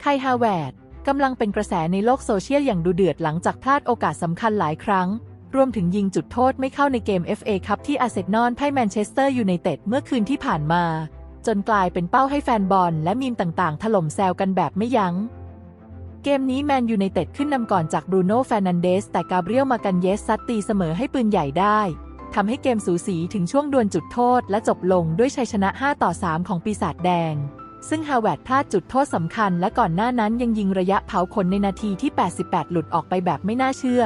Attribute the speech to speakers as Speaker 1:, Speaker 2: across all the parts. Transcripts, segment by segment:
Speaker 1: ไคฮาแวร์ดกำลังเป็นกระแสในโลกโซเชียลอย่างดูเดือดหลังจากพลาดโอกาสสำคัญหลายครั้ง รวมถึงยิงจุดโทษไม่เข้าในเกม FA คัพที่อาร์เซนอลพ่ายแมนเชสเตอร์ยูไนเต็ดเมื่อคืนที่ผ่านมา จนกลายเป็นเป้าให้แฟนบอลและมีมต่างๆ ถล่มแซวกันแบบไม่ยัง้ง เกมนี้แมนยูไนเต็ดขึ้นนำก่อนจากบรูโน่แฟนันเดสแต่กาเบรียลมากันเยสซัดตีเสมอให้ปืนใหญ่ได้ทำให้เกมสูสีถึงช่วงดวลจุดโทษและจบลงด้วยชัยชนะ 5 ต่อ 3 ของปีศาจแดง ซึ่งฮาวเวิร์ดพลาดจุดโทษสำคัญและก่อนหน้านั้นยังยิงระยะเผาขนในนาทีที่ 88 หลุดออกไปแบบไม่น่าเชื่อ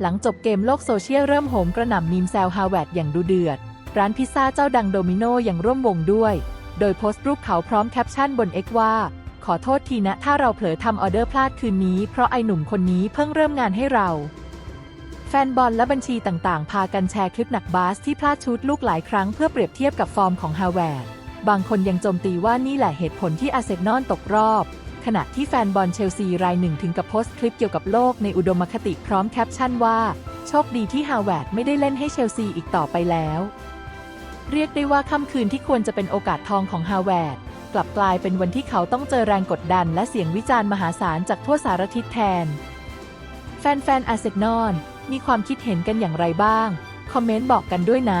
Speaker 1: หลังจบเกมโลกโซเชียลเริ่มโหมกระหน่ำมีมแซวฮาวเวิร์ดอย่างดูเดือด ร้านพิซซ่าเจ้าดังโดมิโนยังร่วมวงด้วย โดยโพสต์รูปเขาพร้อมแคปชั่นบน X ว่า ขอโทษทีนะถ้าเราเผลอทำออเดอร์พลาดคืนนี้เพราะไอหนุ่มคนนี้เพิ่งเริ่มงานให้เราแฟนบอลและบัญชีต่างๆ พากันแชร์คลิปหนักบาสที่พลาดชุดลูกหลายครั้งเพื่อเปรียบเทียบกับฟอร์มของฮาวเวิร์ด บางคนยังโจมตีว่านี่แหละเหตุผลที่อาร์เซนอลตกรอบ ขณะที่แฟนบอลเชลซีรายหนึ่งถึงกับโพสต์คลิปเกี่ยวกับโลกในอุดมคติพร้อมแคปชั่นว่า โชคดีที่ฮาวเวิร์ดไม่ได้เล่นให้เชลซีอีกต่อไปแล้ว เรียกได้ว่าค่ำคืนที่ควรจะเป็นโอกาสทองของฮาวเวิร์ดกลับกลายเป็นวันที่เขาต้องเจอแรงกดดันและเสียงวิจารณ์มหาศาลจากทั่วสารทิศแทน แฟนๆอาร์เซนอลมีความคิดเห็นกันอย่างไรบ้าง คอมเมนต์บอกกันด้วยนะ